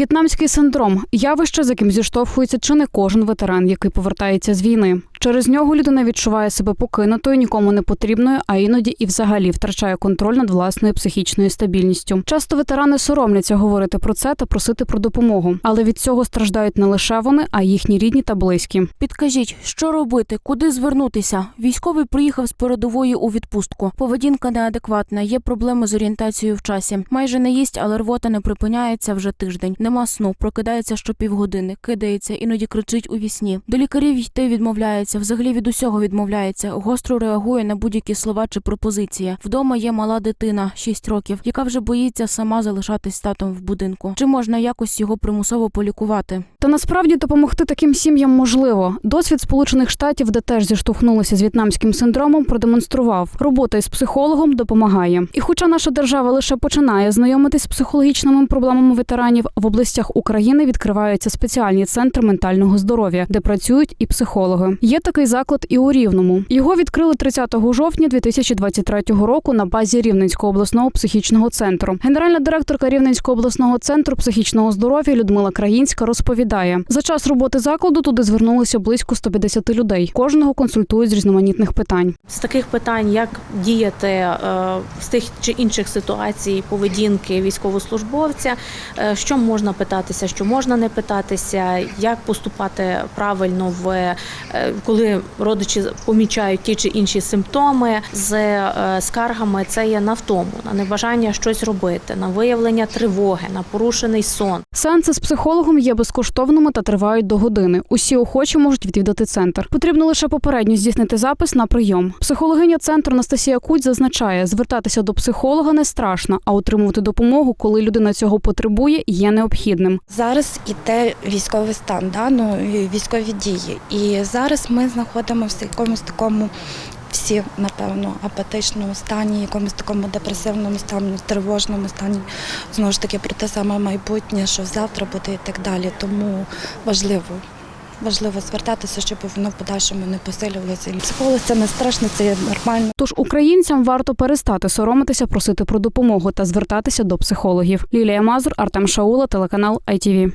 В'єтнамський синдром явище, з яким зіштовхується чи не кожен ветеран, який повертається з війни. Через нього людина відчуває себе покинутою, нікому не потрібною, а іноді і взагалі втрачає контроль над власною психічною стабільністю. Часто ветерани соромляться говорити про це та просити про допомогу, але від цього страждають не лише вони, а їхні рідні та близькі. Підкажіть, що робити, куди звернутися? Військовий приїхав з передової у відпустку. Поведінка неадекватна, є проблеми з орієнтацією в часі. Майже не їсть, але рвота не припиняється вже тиждень. Нема сну, прокидається щопівгодини, кидається, іноді кричить у вісні. До лікарів йти відмовляється, взагалі від усього відмовляється. Гостро реагує на будь-які слова чи пропозиції. Вдома є мала дитина, 6 років, яка вже боїться сама залишатись татом в будинку. Чи можна якось його примусово полікувати? Та насправді допомогти таким сім'ям можливо. Досвід Сполучених Штатів, де теж зіштовхнулися з в'єтнамським синдромом, продемонстрував, робота із психологом допомагає. І хоча наша держава лише починає знайомитись з психологічними проблемами ветеранів, в областях України відкриваються спеціальні центри ментального здоров'я, де працюють і психологи. Є такий заклад і у Рівному. Його відкрили 30 жовтня 2023 року на базі Рівненського обласного психічного центру. Генеральна директорка Рівненського обласного центру психічного здоров'я Людмила Країнська розповідає: за час роботи закладу туди звернулося близько 150 людей. Кожного консультують з різноманітних питань. з таких питань, як діяти е, з тих чи інших ситуацій поведінки військовослужбовця, е, що можна питатися, що можна не питатися, як поступати правильно в е, коли родичі помічають ті чи інші симптоми з е, скаргами. Це є на втому, на небажання щось робити, на виявлення тривоги, на порушений сон. Сеанси з психологом є безкоштовними та тривають до години. Усі охочі можуть відвідати центр. Потрібно лише попередньо здійснити запис на прийом. Психологиня центру Анастасія Куть зазначає, звертатися до психолога не страшно, а отримувати допомогу, коли людина цього потребує, є необхідним. Зараз іде військовий стан, да? ну, військові дії. І зараз ми знаходимося в якомусь такому. Всі, напевно, апатичному стані, якомусь такому депресивному стані, тривожному стані, знову ж таки про те саме майбутнє, що завтра буде і так далі. Тому важливо, важливо звертатися, щоб воно в подальшому не посилювалося. Психолог це не страшно, це є нормально. Тож українцям варто перестати соромитися, просити про допомогу та звертатися до психологів. Лілія Мазур, Артем Шаула, телеканал ITV.